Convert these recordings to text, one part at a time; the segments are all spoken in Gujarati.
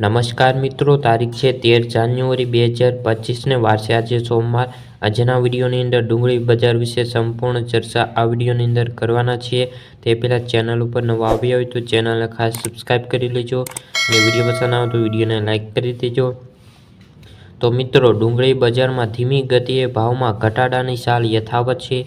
નમસ્કાર મિત્રો, તારીખ છે તેર જાન્યુઆરી બે હજાર પચીસને વારસે આજે સોમવાર. આજના વિડીયોની અંદર ડુંગળી બજાર વિશે સંપૂર્ણ ચર્ચા આ વિડીયોની અંદર કરવાના છીએ. તે પહેલાં ચેનલ ઉપર નવા આવ્યા હોય તો ચેનલને ખાસ સબસ્ક્રાઈબ કરી લેજો અને વીડિયો પસંદ આવે તો વિડીયોને લાઇક કરી દેજો. તો મિત્રો, ડુંગળી બજારમાં ધીમી ગતિએ ભાવમાં ઘટાડાની ચાલ યથાવત છે.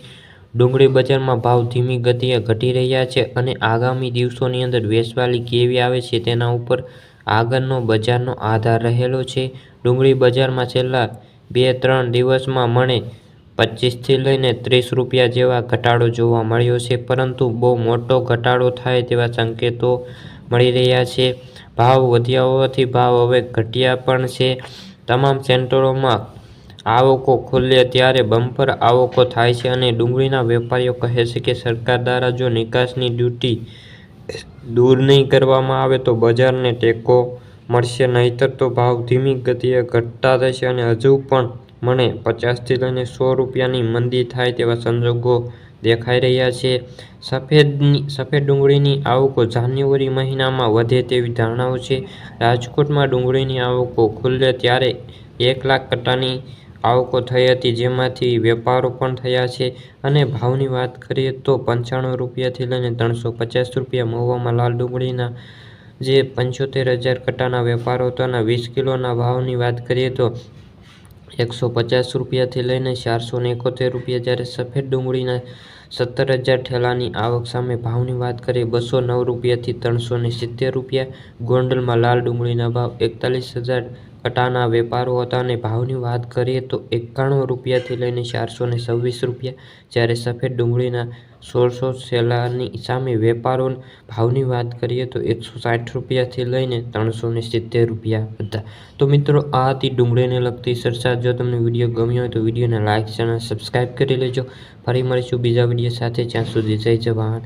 ડુંગળી બજારમાં ભાવ ધીમી ગતિએ ઘટી રહ્યા છે અને આગામી દિવસોની અંદર વેચવાલી કેવી આવે છે તેના ઉપર આગળનો બજારનો આધાર રહેલો છે. ડુંગળી બજારમાં છેલ્લા બે ત્રણ દિવસમાં મને પચીસથી લઈને ત્રીસ રૂપિયા જેવા ઘટાડો જોવા મળ્યો છે, પરંતુ બહુ મોટો ઘટાડો થાય તેવા સંકેતો મળી રહ્યા છે. ભાવ વધ્યા હોવાથી ભાવ હવે ઘટ્યા પણ છે. તમામ સેન્ટરોમાં આવકો ખુલે ત્યારે બમ્પર આવકો થાય છે અને ડુંગળીના વેપારીઓ કહે છે કે સરકાર દ્વારા જો નિકાસની ડ્યુટી દૂર નહીં કરવામાં આવે તો બજારને ટેકો મળશે, નહીંતર તો ભાવ ધીમી ગતિએ ઘટતા રહેશે અને હજુ પણ મને પચાસથી લઈને સો રૂપિયાની મંદી થાય તેવા સંજોગો દેખાઈ રહ્યા છે. સફેદની, સફેદ ડુંગળીની આવકો જાન્યુઆરી મહિનામાં વધે તેવી ધારણાઓ છે. રાજકોટમાં ડુંગળીની આવકો ખુલે ત્યારે એક લાખ કટ્ટાની આવકો થઈ હતી, જેમાંથી વેપારો પણ થયા છે. અને ભાવની વાત કરીએ તો પંચાણું રૂપિયાથી લઈને ત્રણસો પચાસ રૂપિયા મહુવામાં લાલ ડુંગળીના જે પંચોતેર હજાર કટાના વેપારો હતો અને વીસ કિલોના ભાવની વાત કરીએ તો એકસો પચાસ રૂપિયાથી લઈને ચારસો એકોતેર રૂપિયા જ્યારે સફેદ ડુંગળીના સત્તર હજાર ઠેલાની આવક સામે ભાવની વાત કરીએ, બસો નવ રૂપિયાથી ત્રણસો ને સિત્તેર રૂપિયા. ગોંડલમાં લાલ ડુંગળીના ભાવ એકતાલીસ હજાર. કટાના વેપારો હતા અને ભાવની વાત કરીએ તો એકાણું રૂપિયાથી લઈને ચારસો ને છવ્વીસ રૂપિયા. જ્યારે સફેદ ડુંગળીના સોળસો સેલાની સામે વેપારો ભાવની વાત કરીએ તો એકસો સાઠ રૂપિયાથી લઈને ત્રણસો ને સિત્તેર રૂપિયા હતા. તો મિત્રો, આ હતી ડુંગળીને લગતી ચર્ચા. જો તમને વીડિયો ગમ્યો હોય તો વિડીયોને લાઇક ચેનલ સબસ્ક્રાઈબ કરી લેજો. ફરી મળીશું બીજા વીડિયો સાથે જ્યાં સુધી જય જવાન.